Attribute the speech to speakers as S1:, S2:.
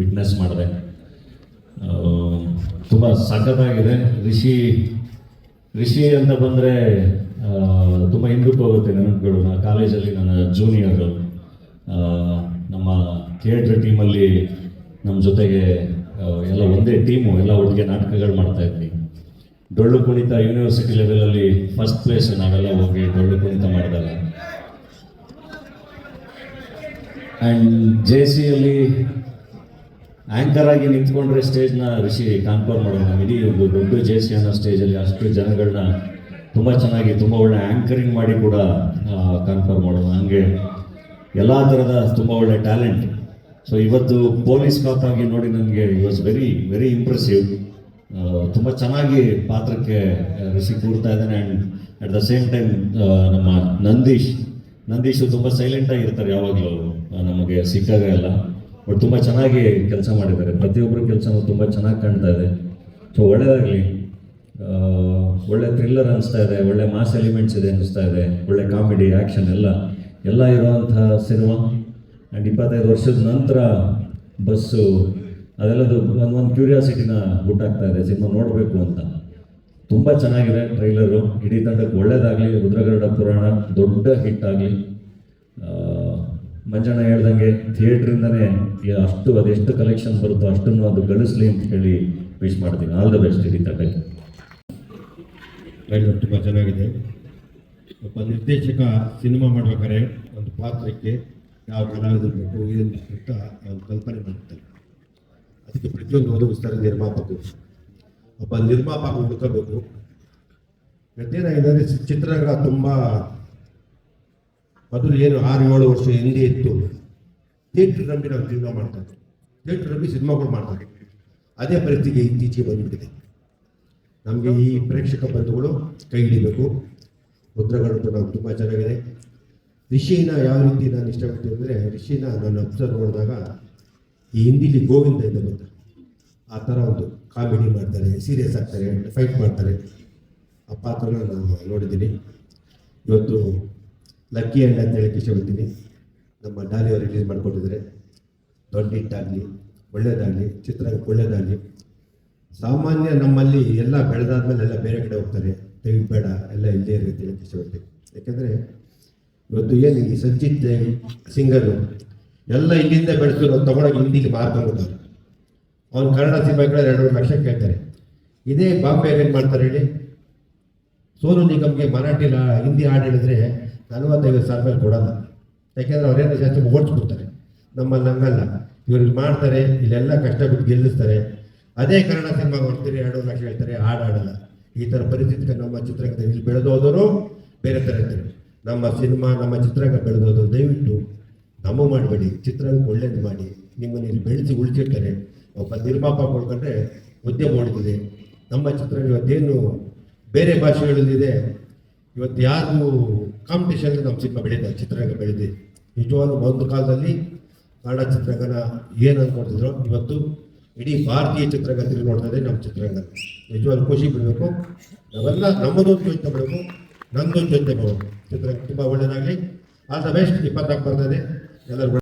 S1: Witness ಮಾಡಿದೆ. ತುಂಬ ಸಖತ್ತಾಗಿದೆ. ರಿಷಿ ರಿಷಿ ಅಂತ ಬಂದರೆ ತುಂಬ ಹಿಂದಕ್ಕೆ ಹೋಗುತ್ತೆ ನೆನಪುಗಳು ನಾನು ಕಾಲೇಜಲ್ಲಿ ನನ್ನ ಜೂನಿಯರು ನಮ್ಮ ಥಿಯೇಟ್ರ್ ಟೀಮಲ್ಲಿ ನಮ್ಮ ಜೊತೆಗೆ ಎಲ್ಲ ಒಂದೇ ಟೀಮು ಎಲ್ಲ ಒಟ್ಟಿಗೆ ನಾಟಕಗಳು ಮಾಡ್ತಾ ಇದ್ವಿ. ಡೊಳ್ಳು ಕುಣಿತ ಯೂನಿವರ್ಸಿಟಿ ಲೆವೆಲಲ್ಲಿ ಫಸ್ಟ್ ಪ್ಲೇಸ್ ನಾವೆಲ್ಲ ಹೋಗಿ ಡೊಳ್ಳು ಕುಣಿತ ಮಾಡಿದಾಗ ಆ್ಯಂಡ್ ಜೆ ಸಿಯಲ್ಲಿ ಆ್ಯಂಕರ್ ಆಗಿ ನಿಂತ್ಕೊಂಡ್ರೆ ಸ್ಟೇಜ್ನ ರಿಷಿ ಕಾನ್ಫರ್ ಮಾಡೋಣ. ಇಡೀ ಒಂದು ದೊಡ್ಡ ಜೆ ಸಿ ಅನ್ನೋ ಸ್ಟೇಜಲ್ಲಿ ಅಷ್ಟು ಜನಗಳನ್ನ ತುಂಬ ಚೆನ್ನಾಗಿ, ತುಂಬ ಒಳ್ಳೆ ಆ್ಯಂಕರಿಂಗ್ ಮಾಡಿ ಕೂಡ ಕಾನ್ಫರ್ ಮಾಡೋಣ. ಹಂಗೆ ಎಲ್ಲ ಥರದ ತುಂಬ ಒಳ್ಳೆ ಟ್ಯಾಲೆಂಟ್ ಸೊ ಇವತ್ತು ಪೊಲೀಸ್ ಕಾಪ್ ಆಗಿ ನೋಡಿ ನನಗೆ it was very very impressive ತುಂಬ ಚೆನ್ನಾಗಿ ಪಾತ್ರಕ್ಕೆ ರಿಸಿ ಕೂರ್ತಾ ಇದ್ದಾನೆ. And at the same time ನಮ್ಮ ನಂದೀಶ್, ನಂದೀಶು ತುಂಬ ಸೈಲೆಂಟಾಗಿರ್ತಾರೆ ಯಾವಾಗಲೂ. ನಮಗೆ ಸಿಕ್ಕಾಗ ಎಲ್ಲ. ಬಟ್ ತುಂಬ ಚೆನ್ನಾಗಿ ಕೆಲಸ ಮಾಡಿದ್ದಾರೆ. ಪ್ರತಿಯೊಬ್ಬರು ಕೆಲಸನೂ ತುಂಬ ಚೆನ್ನಾಗಿ ಕಾಣ್ತಾ ಇದೆ. ಸೊ ಒಳ್ಳೆಯದಾಗಲಿ ಒಳ್ಳೆ ಥ್ರಿಲ್ಲರ್ ಅನಿಸ್ತಾ ಇದೆ, ಒಳ್ಳೆ ಮಾಸ್ ಎಲಿಮೆಂಟ್ಸ್ ಇದೆ ಅನಿಸ್ತಾ ಇದೆ, ಒಳ್ಳೆ ಕಾಮಿಡಿ ಆ್ಯಕ್ಷನ್ ಎಲ್ಲ. ಎಲ್ಲ ಇರುವಂಥ ಸಿನಿಮಾ. ಆ್ಯಂಡ್ ಇಪ್ಪತ್ತೈದು ವರ್ಷದ ನಂತರ ಬಸ್ಸು ಅದೆಲ್ಲದು ಒಂದು ಕ್ಯೂರಿಯಾಸಿಟಿನ ಹುಟ್ಟಾಗ್ತಾ ಇದೆ, ಸಿನಿಮಾ ನೋಡಬೇಕು ಅಂತ. ತುಂಬ ಚೆನ್ನಾಗಿದೆ ಟ್ರೈಲರು. ಇಡೀ ತಂಡಕ್ಕೆ ಒಳ್ಳೇದಾಗಲಿ. ರುದ್ರಗರುಡ ಪುರಾಣ ದೊಡ್ಡ ಹಿಟ್ ಆಗಲಿ. ಮಂಜಣ್ಣ ಹೇಳ್ದಂಗೆ ಥಿಯೇಟ್ರಿಂದನೇ ಅಷ್ಟು ಅದೆಷ್ಟು ಕಲೆಕ್ಷನ್ ಬರುತ್ತೋ ಅಷ್ಟನ್ನು ಅದು ಗಳಿಸ್ಲಿ ಅಂತ ಹೇಳಿ ವಿಶ್ ಮಾಡ್ತೀನಿ. ಆಲ್ ದ ಬೆಸ್ಟ್ ಇಡೀ ತಂಡಕ್ಕೆ.
S2: ಟ್ರೈಲರ್ ತುಂಬ ಚೆನ್ನಾಗಿದೆ. ಒಬ್ಬ ನಿರ್ದೇಶಕ ಸಿನಿಮಾ ಮಾಡ್ಬೇಕಾದ್ರೆ ಒಂದು ಪಾತ್ರಕ್ಕೆ ಯಾವ ಕಲಾವಿದರು ಬೇಕು ಅಂತ ಒಂದು ಕಲ್ಪನೆ ಮಾಡ್ತಾರೆ. ಅದಕ್ಕೆ ಪ್ರತಿಯೊಂದು ಒದಗಿಸ್ತಾರೆ ನಿರ್ಮಾಪಕರು. ಒಬ್ಬ ನಿರ್ಮಾಪಕ ಹುಡುಕಬೇಕು. ಮತ್ತೇನಾಗಿದೆ ಇದ್ದಾರೆ ಚಿತ್ರರಂಗ ತುಂಬ ಮೊದಲು ಏನು ಆರು ಏಳು ವರ್ಷ ಹಿಂದೆ ಇತ್ತು. ಥಿಯೇಟ್ರ್ ನಂಬಿ ನಾವು ಜೀವನ ಮಾಡ್ತಾರೆ ಥಿಯೇಟ್ರ್ ನಂಬಿ ಸಿನಿಮಾಗಳು ಮಾಡ್ತಾರೆ ಅದೇ ಪರಿಸ್ಥಿತಿ ಇತ್ತೀಚೆಗೆ ಬಂದ್ಬಿಟ್ಟಿದೆ. ನಮಗೆ ಈ ಪ್ರೇಕ್ಷಕ ಬಂಧುಗಳು ಕೈ ಹಿಡಿಬೇಕು. ಮುದ್ರಗಳು ನಾವು ತುಂಬ ಚೆನ್ನಾಗಿದೆ. ರಿಷಿನ ಯಾವ ರೀತಿ ನಾನು ಇಷ್ಟಪಡ್ತೀನಿ ಅಂದರೆ, ರಿಷಿನ ನಾನು ಅಬ್ಸರ್ವ್ ಮಾಡಿದಾಗ ಈ ಹಿಂದಿಲಿ ಗೋವಿಂದ ಇದೆ ಬಂದ ಆ ಥರ ಒಂದು ಕಾಮಿಡಿ ಮಾಡ್ತಾರೆ, ಸೀರಿಯಸ್ ಆಗ್ತಾರೆ, ಫೈಟ್ ಮಾಡ್ತಾರೆ. ಆ ಪಾತ್ರನ ನಾನು ನೋಡಿದ್ದೀನಿ. ಇವತ್ತು ಲಕ್ಕಿ ಹ್ಯಾಂಡ್ ಅಂತ ಹೇಳಕ್ಕೆ ಇಷ್ಟಪಡ್ತೀನಿ ನಮ್ಮ ಡಾಲಿ ಅವರು ರಿಲೀಸ್ ಮಾಡಿಕೊಟ್ಟಿದ್ದಾರೆ. ದೊಡ್ಡ ಹಿಟ್ಟಾಗಲಿ ಒಳ್ಳೆಯದಾಗಲಿ ಚಿತ್ರರಂಗಕ್ಕೆ ಒಳ್ಳೇದಾಗಲಿ. ಸಾಮಾನ್ಯ ನಮ್ಮಲ್ಲಿ ಎಲ್ಲ ಬೆಳೆದಾದ್ಮೇಲೆ ಎಲ್ಲ ಬೇರೆ ಕಡೆ ಹೋಗ್ತಾರೆ. ದಯವಿಟ್ಟು ಬೇಡ, ಎಲ್ಲ ಇಲ್ಲೇ ಇರಿ ಅಂತ ಹೇಳಕ್ಕೆ ಇಷ್ಟಪಡ್ತೀನಿ ಯಾಕೆಂದರೆ ಇವತ್ತು ಏನು ಈ ಸಂಚಿತ್ ಸಿಂಗರು ಎಲ್ಲ ಇಲ್ಲಿಂದ ಬೆಳೆಸಿರೋ ತಗೊಂಡೋಗಿ ಹಿಂದಿಗೆ ಮಾರ್ಕೊಂಡ್ಬಿಡ್ತಾರೆ ಅವ್ನು ಕನ್ನಡ ಸಿನಿಮಾಗಳ ಎರಡು ಲಕ್ಷ ಕೇಳ್ತಾರೆ. ಇದೇ ಬಾಂಬೆ ಏನು ಮಾಡ್ತಾರೆ ಹೇಳಿ? ಸೋನು ನಿಗಮ್ಗೆ ಮರಾಠಿ ಲಾ- ಹಿಂದಿ ಹಾಡು ಹೇಳಿದ್ರೆ ನಲವತ್ತೈದು ಸಾವಿರ ಮೇಲೆ ಕೊಡಲ್ಲ. ಯಾಕೆಂದ್ರೆ ಅವರೇನು ಜಾಸ್ತಿ ಓಡಿಸ್ಬಿಡ್ತಾರೆ. ನಮ್ಮಲ್ಲಿ ಹಂಗಲ್ಲ. ಇವ್ರು ಮಾಡ್ತಾರೆ, ಇಲ್ಲೆಲ್ಲ ಕಷ್ಟ ಬಿಟ್ಟು ಗೆಲ್ಲಿಸ್ತಾರೆ. ಅದೇ ಕನ್ನಡ ಸಿನಿಮಾ ಮಾಡ್ತೀರಿ ಎರಡು ಲಕ್ಷ ಹೇಳ್ತಾರೆ, ಹಾಡು ಆಡಲ್ಲ ಈ ಥರ ಪರಿಸ್ಥಿತಿಗೆ ನಮ್ಮ ಚಿತ್ರರಂಗದಲ್ಲಿ ಇಲ್ಲಿ ಬೆಳೆದೋದವರು ಬೇರೆ ಥರ ಇರ್ತಾರೆ. ನಮ್ಮ ಸಿನಿಮಾ, ನಮ್ಮ ಚಿತ್ರರಂಗ ಬೆಳೆದೋದು ದಯವಿಟ್ಟು ನಮ್ಮ ಮಾಡಬೇಡಿ. ಚಿತ್ರರಂಗ ಒಳ್ಳೇದು ಮಾಡಿ. ನಿಮ್ಮನ್ನು ಇಲ್ಲಿ ಬೆಳೆಸಿ ಉಳಿಸಿರ್ತಾರೆ. ಒಬ್ಬ ನಿರ್ಮಾಪಕ ಮಾಡ್ಕೊಂಡ್ರೆ ಉದ್ಯಮ ಉಳಿದಿದೆ ನಮ್ಮ ಚಿತ್ರರಂಗ ಇವತ್ತೇನು ಬೇರೆ ಭಾಷೆಗಳಲ್ಲಿದೆ. ಇವತ್ತು ಯಾರು ಕಾಂಪಿಟೇಷನ್ ನಮ್ಮ ಸಿನಿಮಾ ಬೆಳೀತಾ ಚಿತ್ರರಂಗ ಬೆಳೆದಿದೆ. ನಿಜವಾಗ್ಲೂ ಒಂದು ಕಾಲದಲ್ಲಿ ಕನ್ನಡ ಚಿತ್ರರಂಗನ ಏನು ಅಂದ್ಕೊಡ್ತಿದ್ರು ಇವತ್ತು ಇಡೀ ಭಾರತೀಯ ಚಿತ್ರರಂಗ ನೋಡ್ತಾ ನಮ್ಮ ಚಿತ್ರರಂಗ. ನಿಜವಾಗ್ಲೂ ಖುಷಿ ಬಿಡಬೇಕು ನಾವೆಲ್ಲ ನಮ್ಮದೊಂದು ಚೋಚನೆ ಮಾಡಬೇಕು, ನಂದೊಂದು ಚೋಚನೆ ಮಾಡಬೇಕು. ಚಿತ್ರರಂಗ ತುಂಬ ಒಳ್ಳೆಯದಾಗಲಿ ಆಲ್ ದ ಬೆಸ್ಟ್. ಇಪ್ಪತ್ನಾಲ್ಕು ಬರ್ತದೆ ಎಲ್ಲರೂ